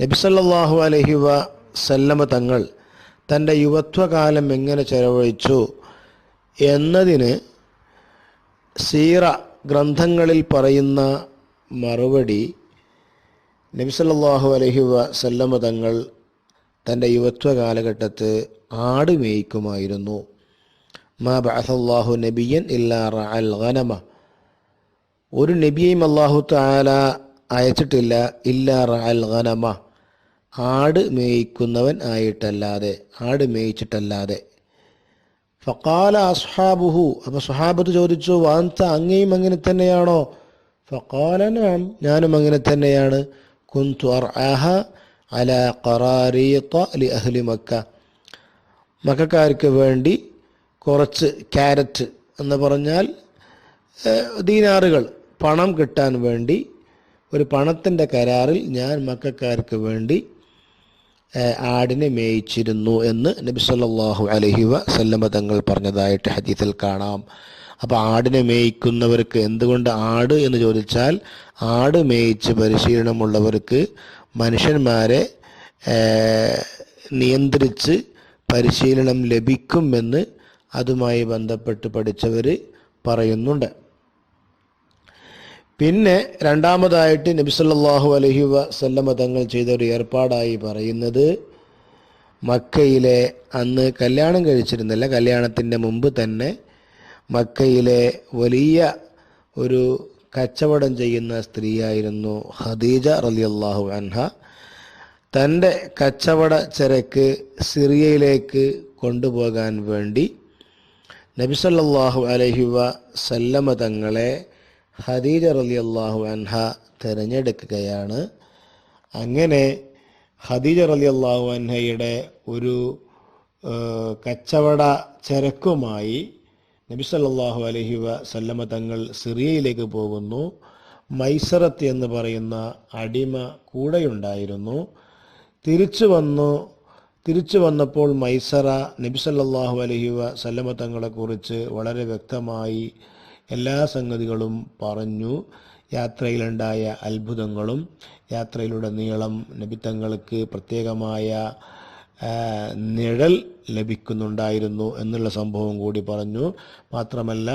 നബിസല്ലാഹു അലഹി വസല്ലമ തങ്ങൾ തന്റെ യുവത്വകാലം എങ്ങനെ ചെലവഴിച്ചു എന്നതിന് സീറ ഗ്രന്ഥങ്ങളിൽ പറയുന്ന മറുപടി നബിസല്ലാഹു അലഹി വസല്ലമ തങ്ങൾ തന്റെ യുവത്വ കാലഘട്ടത്ത് ആട് മേയ്ക്കുമായിരുന്നു. മാ ബഅസല്ലാഹു നബിയൻ ഇല്ലാ റഅൽ ഗനമ. ഒരു നബിയെയും അള്ളാഹു താല അയച്ചിട്ടില്ല. ഇല്ലാ റഅൽ ഗനമ. ആട് മേയിക്കുന്നവൻ ആയിട്ടല്ലാതെ ആട് മേയിച്ചിട്ടല്ലാതെ. ഫക്കാല അസ്ഹാബുഹു. അപ്പോൾ സുഹാബത്ത് ചോദിച്ചു വാന്ത അങ്ങയും അങ്ങനെ തന്നെയാണോ? ഫക്കാല നാം ഞാനും അങ്ങനെ തന്നെയാണ്. കുന്തു അർആഹ അല ഖറാരീത്ത ലി അഹ്ലി മക്ക. മക്കാർക്ക് വേണ്ടി കുറച്ച് ക്യാരറ്റ് എന്ന് പറഞ്ഞാൽ ദീനാറുകൾ പണം കിട്ടാൻ വേണ്ടി ഒരു പണത്തിന്റെ കരാറിൽ ഞാൻ മക്കാർക്ക് വേണ്ടി ആടിനെ മേയിച്ചിരുന്നു എന്ന് നബി സല്ലാഹു അലഹി വസല്ലമ തങ്ങൾ പറഞ്ഞതായിട്ട് ഹദീസിൽ കാണാം. അപ്പോൾ ആടിനെ മേയിക്കുന്നവർക്ക് എന്തുകൊണ്ട് ആട് എന്ന് ചോദിച്ചാൽ ആട് മേയിച്ച് പരിശീലനമുള്ളവർക്ക് മനുഷ്യന്മാരെ നിയന്ത്രിച്ച് പരിശീലനം ലഭിക്കുമെന്ന് അതുമായി ബന്ധപ്പെട്ട് പഠിച്ചവർ പറയുന്നുണ്ട്. പിന്നെ രണ്ടാമതായിട്ട് നബി സല്ലല്ലാഹു അലൈഹി വസല്ലമ തങ്ങൾ ചെയ്ത ഒരു ഏർപ്പാടായി പറയുന്നത് മക്കയിലെ അന്ന് കല്യാണം കഴിച്ചിരുന്നില്ല കല്യാണത്തിന്റെ മുമ്പ് തന്നെ മക്കയിലെ വലിയ ഒരു കച്ചവടം ചെയ്യുന്ന സ്ത്രീയായിരുന്നു ഖദീജ റളിയല്ലാഹു അൻഹ. തന്റെ കച്ചവട ചരക്ക് സിറിയയിലേക്ക് കൊണ്ടുപോകാൻ വേണ്ടി നബിസല്ലാഹു അലഹി വസല്ലമ തങ്ങളെ ഖദീജ അള്ളാഹു അൻഹ തിരഞ്ഞെടുക്കുകയാണ്. അങ്ങനെ ഖദീജ അള്ളാഹു അൻഹയുടെ ഒരു കച്ചവട ചരക്കുമായി നബി സല്ലാഹു അലഹി വസല്ലമ തങ്ങൾ സിറിയയിലേക്ക് പോകുന്നു. മൈസറത്ത് എന്ന് പറയുന്ന അടിമ കൂടെയുണ്ടായിരുന്നു. തിരിച്ചു വന്നു തിരിച്ചു വന്നപ്പോൾ മൈസറ നബി സല്ലല്ലാഹു അലൈഹി വസല്ലമ തങ്ങളെക്കുറിച്ച് വളരെ വ്യക്തമായി എല്ലാ സംഗതികളും പറഞ്ഞു. യാത്രയിലുണ്ടായ അത്ഭുതങ്ങളും യാത്രയിലുടനീളം നബി തങ്ങൾക്ക് പ്രത്യേകമായ നിഴൽ ലഭിക്കുന്നുണ്ടായിരുന്നു എന്നുള്ള സംഭവം കൂടി പറഞ്ഞു. മാത്രമല്ല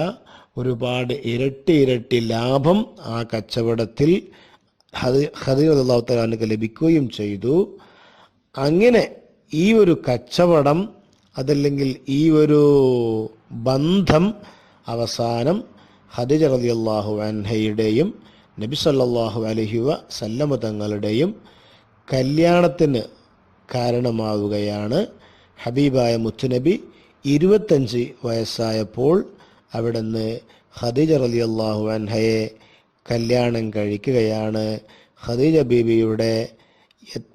ഒരുപാട് ഇരട്ടി ഇരട്ടി ലാഭം ആ കച്ചവടത്തിൽ ഹദീർ അള്ളാഹു തലാനക്ക് ലഭിക്കുകയും ചെയ്തു. അങ്ങനെ ഈ ഒരു കച്ചവടം അതല്ലെങ്കിൽ ഈ ഒരു ബന്ധം അവസാനം ഹദിജ റളിയല്ലാഹു അൻഹയുടെയും നബി സല്ലല്ലാഹു അലൈഹി വ സല്ലമ തങ്ങളുടെയും കല്യാണത്തിന് കാരണമാവുകയാണ്. ഹബീബായ മുത്തുനബി ഇരുപത്തഞ്ച് വയസ്സായപ്പോൾ അവിടുന്ന് ഖദീജ റളിയല്ലാഹു അൻഹയെ കല്യാണം കഴിക്കുകയാണ്. ഖദീജ ബീബിയുടെ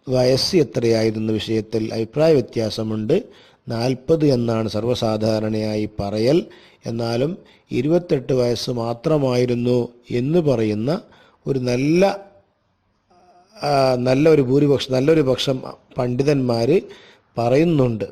വയസ്സ് എത്രയായിരുന്ന വിഷയത്തിൽ അഭിപ്രായ വ്യത്യാസമുണ്ട്. നാൽപ്പത് എന്നാണ് സർവസാധാരണയായി പറയൽ. എന്നാലും ഇരുപത്തെട്ട് വയസ്സ് മാത്രമായിരുന്നു എന്ന് പറയുന്ന ഒരു നല്ല നല്ല ഒരു ഭൂരിപക്ഷം നല്ലൊരു പക്ഷം പണ്ഡിതന്മാർ പറയുന്നുണ്ട്.